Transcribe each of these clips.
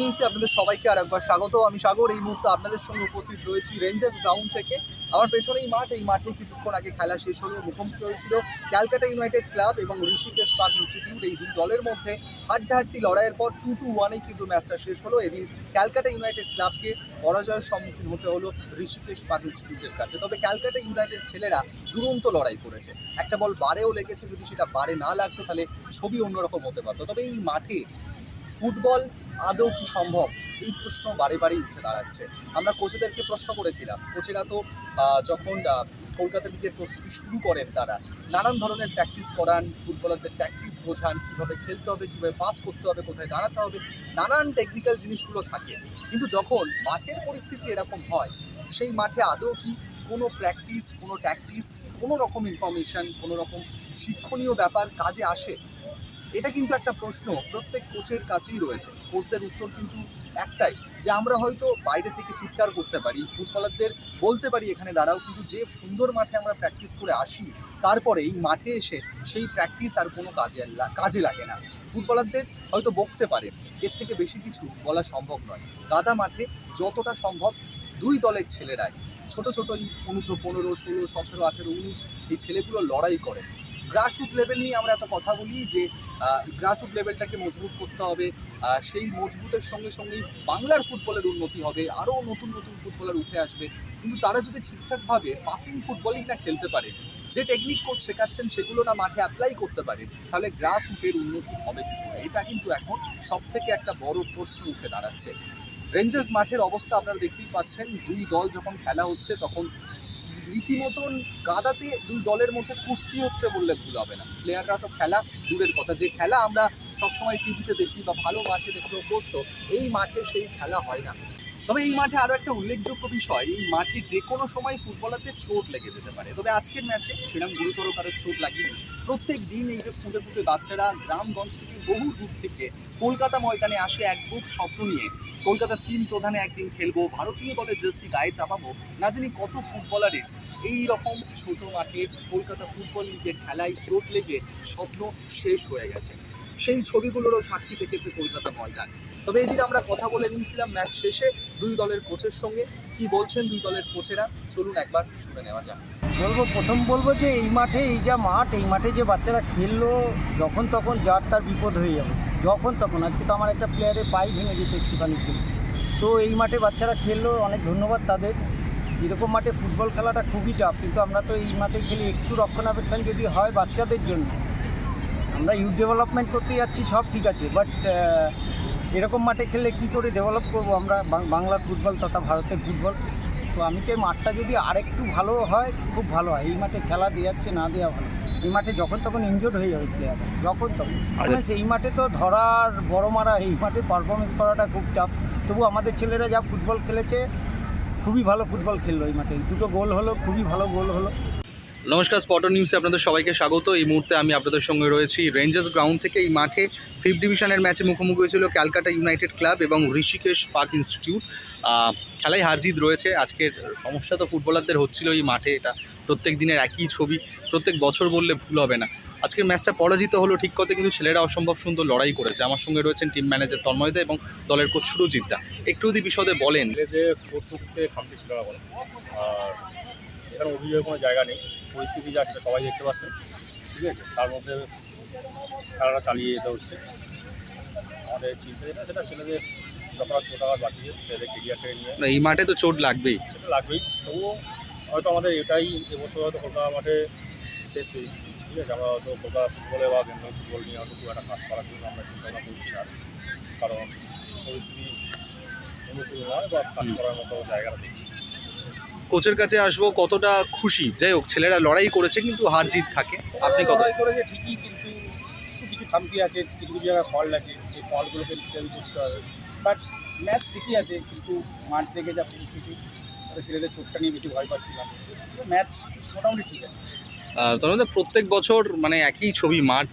নিউজে আপনাদের সবাইকে আর একবার স্বাগত। আমি সাগর, এই মুহূর্তে আপনাদের সঙ্গে উপস্থিত রয়েছি রেঞ্জার্স গ্রাউন্ড থেকে। আমার পেছনেই মাঠ, এই মাঠে কিছুক্ষণ আগে খেলা শেষ হলো মুখোমুখি হয়েছিল ক্যালকাটা ইউনাইটেড ক্লাব এবং ঋষিকেশ পার্ক ইনস্টিটিউট। এই দুই দলের মধ্যে হাড্ডাহাড্ডি লড়াইয়ের পর টু টু ওয়ানেই কিন্তু ম্যাচটা শেষ হলো। এদিন ক্যালকাটা ইউনাইটেড ক্লাবকে পরাজয়ের সম্মুখীন হতে হলো ঋষিকেশ পার্ক ইনস্টিটিউটের কাছে। তবে ক্যালকাটা ইউনাইটেড ছেলেরা দুরন্ত লড়াই করেছে। একটা বল বারেও লেগেছে, যদি সেটা বারে না লাগতো তাহলে ছবি অন্যরকম হতে পারতো। তবে এই মাঠে ফুটবল আদৌ কি সম্ভব? এই প্রশ্ন বারে বারেই উঠে দাঁড়াচ্ছে। আমরা কোচেদেরকে প্রশ্ন করেছিলাম। কোচেরা তো যখন কলকাতা লিগের প্রস্তুতি শুরু করেন তারা, নানান ধরনের প্র্যাকটিস করান, ফুটবলারদের প্র্যাকটিস বোঝান, কীভাবে খেলতে হবে, কীভাবে পাস করতে হবে, কোথায় দাঁড়াতে হবে, নানান টেকনিক্যাল জিনিসগুলো থাকে। কিন্তু যখন মাঠের পরিস্থিতি এরকম হয়, সেই মাঠে আদৌ কি কোনো প্র্যাকটিস কোনো ট্যাকটিস কোনো রকম ইনফরমেশন কোনো রকম শিক্ষণীয় ব্যাপার কাজে আসে? এটা কিন্তু একটা প্রশ্ন প্রত্যেক কোচের কাছেই রয়েছে। কোচদের উত্তর কিন্তু একটাই, যে আমরা হয়তো বাইরে থেকে চিৎকার করতে পারি, ফুটবলারদের বলতে পারি এখানে দাঁড়াও, কিন্তু যে সুন্দর মাঠে আমরা প্র্যাকটিস করে আসি, তারপরে এই মাঠে এসে সেই প্র্যাকটিস আর কোনো কাজে কাজে লাগে না। ফুটবলারদের হয়তো বকতে পারে, এর থেকে বেশি কিছু বলা সম্ভব নয়। গাদা মাঠে যতটা সম্ভব দুই দলের ছেলেরাই, ছোট ছোট এই অনূর্ধ্ব পনেরো, ষোলো, সতেরো, আঠেরো, উনিশ, এই ছেলেগুলো লড়াই করে। গ্রাসরুট লেভেল নিয়ে আমরা এত কথা বলি যে গ্রাসরুট লেভেলটাকে মজবুত করতে হবে সেই মজবুতের সঙ্গে সঙ্গেই বাংলার ফুটবলের উন্নতি হবে, আরও নতুন নতুন ফুটবলার উঠে আসবে। কিন্তু তারা যদি ঠিকঠাকভাবে পাসিং ফুটবলিং না খেলতে পারে, যে টেকনিক কোচ শেখাচ্ছেন সেগুলো না মাঠে অ্যাপ্লাই করতে পারে, তাহলে গ্রাস রুটের উন্নতি হবে এটা কিন্তু এখন সব থেকে একটা বড় প্রশ্ন উঠে দাঁড়াচ্ছে। রেঞ্জার্স মাঠের অবস্থা আপনারা দেখতেই পাচ্ছেন, দুই দল যখন খেলা হচ্ছে তখন রীতিমতন গাদাতে দুই দলের মধ্যে কুস্তি হচ্ছে বললে ভুল হবে না। প্লেয়াররা তো খেলা দূরের কথা। যে খেলা আমরা সবসময় টিভিতে দেখি বা ভালো মাঠে দেখতে অভ্যস্ত, এই মাঠে সেই খেলা হয় না। তবে এই মাঠে আরও একটা উল্লেখযোগ্য বিষয়, এই মাঠে যে কোনো সময় ফুটবলারদের চোট লেগে যেতে পারে। তবে আজকের ম্যাচে সেরকম গুরুতর কারও চোট লাগেনি। প্রত্যেক দিন এই যে ফুটে ফুটে বাচ্চারা গ্রামগঞ্জ থেকে বহু দূর থেকে কলকাতা ময়দানে আসে এক বুক স্বপ্ন নিয়ে। কলকাতার তিন প্রধানে একদিন খেলব, ভারতীয় দলের জার্সি গায়ে চাপাবো। না জানি কত ফুটবলারের এই রকম ছোট মাঠে কলকাতা ফুটবল লিগের খেলায় চোট লেগে স্বপ্ন শেষ হয়ে গেছে। সেই ছবিগুলোরও সাক্ষী থেকেছে কলকাতা ময়দান। তবে এদিকে আমরা কথা বলে নিয়েছিলাম ম্যাচ শেষে দুই দলের কোচের সঙ্গে। কি বলছেন দুই দলের কোচেরা? চলুন একবার শুনে নেওয়া যাক। বলব, প্রথম বলব যে এই মাঠে, এই যা মাঠ, এই মাঠে যে বাচ্চারা খেললো, যখন তখন যার তার বিপদ হয়ে যাবে। যখন তখন। আজকে তো আমার একটা প্লেয়ারের পাই ভেঙে যেত একটুখানি। তো এই মাঠে বাচ্চারা খেললো, অনেক ধন্যবাদ তাদের। এরকম মাঠে ফুটবল খেলাটা খুবই টাফ কিন্তু আমরা তো এই মাঠে খেলি একটু রক্ষণাবেক্ষণ যদি হয় বাচ্চাদের জন্য আমরা ইউথ ডেভেলপমেন্ট করতে যাচ্ছি সব ঠিক আছে বাট এরকম মাঠে খেললে কী করে ডেভেলপ করব আমরা? বাং- বাংলার ফুটবল তথা ভারতের ফুটবল। তো আমি চাই মাঠটা যদি আরেকটু ভালো হয় খুব ভালো হয়। এই মাঠে খেলা দেওয়াচ্ছে না দেওয়া ভালো। এই মাঠে যখন তখন ইনজোর্ড হয়ে যাবে প্লেয়ার যখন তখন। Performance এই মাঠে তো ধরার বড় মারা এই মাঠে পারফরমেন্স করাটা খুব চাপ তবু আমাদের ছেলেরা যা ফুটবল খেলেছে খুবই ভালো ফুটবল খেললো এই মাঠে। দুটো গোল হলো, খুবই ভালো গোল হলো। নমস্কার স্পটন নিউজে আপনাদের সবাইকে স্বাগত। এই মুহূর্তে আমি আপনাদের সঙ্গে রয়েছি রেঞ্জার্স গ্রাউন্ড থেকে। এই মাঠে ফিফথ ডিভিশনের ম্যাচে মুখোমুখি হয়েছিল ক্যালকাটা ইউনাইটেড ক্লাব এবং ঋষিকেশ পার্ক ইনস্টিটিউট খেলায় হারজিত রয়েছে। আজকের সমস্যা তো ফুটবলারদের হচ্ছিল এই মাঠে। এটা প্রত্যেক দিনের একই ছবি। প্রত্যেক বছর বললে ভুল হবে না। আজকের ম্যাচটা পরাজিত হলো ঠিক কথা কিন্তু ছেলেরা অসম্ভব সুন্দর লড়াই করেছে। আমার সঙ্গে রয়েছেন টিম ম্যানেজার তন্ময়দা এবং দলের কোচ সুরজিৎ দা। একটু যদি বিশদে বলেন। ছেলেদের প্রস্তুতিতে খামতি ছিল না বলে। আর এখানে অভিযোগের কোনো জায়গা নেই। পরিস্থিতি যা সেটা সবাই দেখতে পাচ্ছেন ঠিক আছে? তার মধ্যে খেলাটা চালিয়ে যেতে হচ্ছে। আমাদের চিন্তা যেটা সেটা ছেলেদের যতটা ছোট আঘাত বাকি ছেলেদের কেরিয়ারকে নিয়ে। এই মাঠে তো চোট লাগবেই। সেটা লাগবেই। তবুও হয়তো আমাদের এটাই এবছর হয়তো কলকাতা মাঠে শেষ ঠিক আছে আমরা হয়তো কলকাতা ফুটবলে বা বেঙ্গল ফুটবল নিয়ে হয়তো খুব একটা কাজ করার জন্য আমরা চিন্তা ভাবনা করছি না। কারণ পরিস্থিতি অনুকূল নয় বা কাজ করার মতো জায়গাটা দেখছি কোচের কাছে আসব কতটা খুশি? যাই হোক ছেলেরা লড়াই করেছে কিন্তু হার জিত থাকে। আপনি কত লড়াই করেছে ঠিকই কিন্তু একটু কিছু খামতি আছে কিছু কিছু জায়গায় ফল আছে সেই ফলগুলোকে তৈরি করতে হবে। বাট ম্যাচ ঠিকই আছে কিন্তু মাঠ থেকে যা পরিস্থিতি তাতে ছেলেদের চোটটা নিয়ে বেশি ভয় পাচ্ছিলাম ম্যাচ মোটামুটি ঠিক আছে। তার মধ্যে প্রত্যেক বছর মানে একই ছবি মাঠ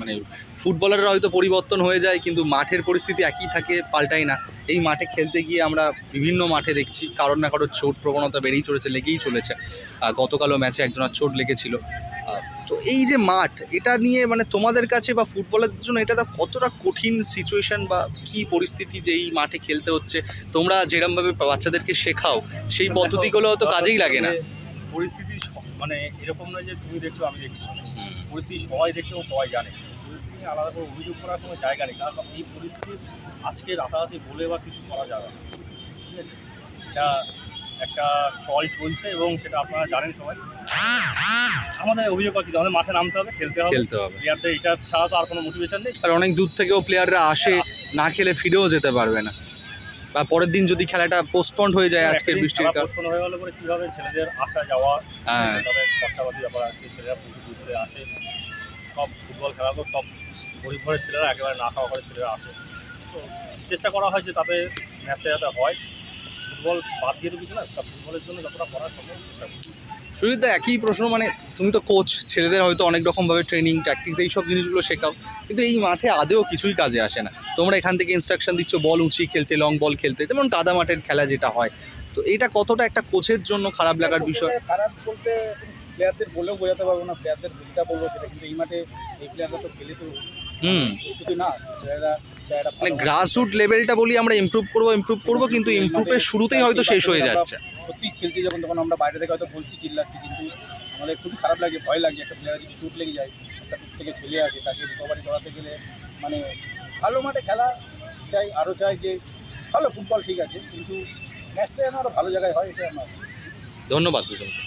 মানে ফুটবলাররা হয়তো পরিবর্তন হয়ে যায় কিন্তু মাঠের পরিস্থিতি একই থাকে পাল্টায় না। এই মাঠে খেলতে গিয়ে আমরা বিভিন্ন মাঠে দেখছি কারোর না কারোর চোট প্রবণতা বেড়েই চলেছে লেগেই চলেছে। গতকালও ম্যাচে একজনের চোট লেগেছিল। তো এই যে মাঠ এটা নিয়ে মানে তোমাদের কাছে বা ফুটবলের জন্য এটা তো কতটা কঠিন সিচুয়েশন বা কি পরিস্থিতি যে এই মাঠে খেলতে হচ্ছে? তোমরা যেরমভাবে বাচ্চাদেরকে শেখাও সেই পদ্ধতিগুলো তো কাজেই লাগে না। পরিস্থিতি মানে এরকম নয় যে তুমি দেখছ আমি দেখছি। পরিস্থিতি সবাই দেখছে এবং সবাই জানে। পরিস্থিতি নিয়ে আলাদা করে অভিযোগ করার কোনো জায়গা নেই। কারণ এই পরিস্থিতি আজকে রাতারাতি বলে বা কিছু করা যাবে না। ঠিক আছে? এটা একটা চল চলছে এবং সেটা আপনারা জানেন সবাই। আমাদের অভিযোগ করা কিছু আমাদের মাঠে নামতে হবে খেলতে হবে। খেলতে হবে। প্লেয়ারদের এটা ছাড়া তো আর কোনো মোটিভেশন নেই। আর অনেক দূর থেকেও প্লেয়াররা আসে আসে। না খেলে ফিরেও যেতে পারবে না। বা পরের দিন যদি খেলাটা পোস্টপন্ড হয়ে যায় আজকের বৃষ্টির কারণে। পোস্টপন্ড হয়ে গেলে পরে কীভাবে ছেলেদের আসা যাওয়া হ্যাঁ। তাদের খরচাপাতি ব্যাপার আছে ছেলেরা প্রচুর দূর থেকে আসে সব ফুটবল খেলা তো সব গরিব ঘরের ছেলেরা একেবারে না খাওয়া ঘরের ছেলেরা আসে। তো চেষ্টা করা হয় যে তাতে ম্যাচটা যাতে হয়। ফুটবল বাদ দিয়ে তো কিছু না ফুটবলের জন্য যতটা সম্ভব চেষ্টা করছি। সুজিতদা একই প্রশ্ন মানে তুমি তো কোচ ছেলেদের হয়তো অনেক রকমভাবে ট্রেনিং ট্যাকটিক্স এই সব জিনিসগুলো শেখাও কিন্তু এই মাঠে আদেও কিছুই কাজে আসে না। তোমরা এখান থেকে ইনস্ট্রাকশন দিচ্ছ বল উঁচি খেলছে লং বল খেলতে যেমন কাদা মাঠের খেলা যেটা হয়। তো এটা কতটা একটা কোচের জন্য খারাপ লাগার বিষয়? খারাপ বলতে প্লেয়ারদের বলেও বোঝাতে পারব না প্লেয়ারদের যেটা বলব সেটা কিন্তু এই মাঠে এই প্লেয়াররা তো খেলে তো হুম। মানে গ্রাসরুট লেভেলটা বলি আমরা ইমপ্রুভ করব ইমপ্রুভ করব কিন্তু ইমপ্রুভের শুরুতেই হয়তো শেষ হয়ে যাচ্ছে। সত্যি খেলতে যখন তখন আমরা বাইরে থেকে হয়তো বলছি চিল্লাচ্ছি কিন্তু আমাদের খুবই খারাপ লাগে ভয় লাগে। একটা প্লেয়ার যদি চোট লেগে যায় একটা দূর থেকে ছেলে আসে তাকে রিকভারি করাতে গেলে মানে ভালো মাঠে খেলা চাই আরও চাই যে ভালো ফুটবল ঠিক আছে কিন্তু ম্যাচটা যেন আরও ভালো জায়গায় হয় এটা আমার। ধন্যবাদ দুজনকে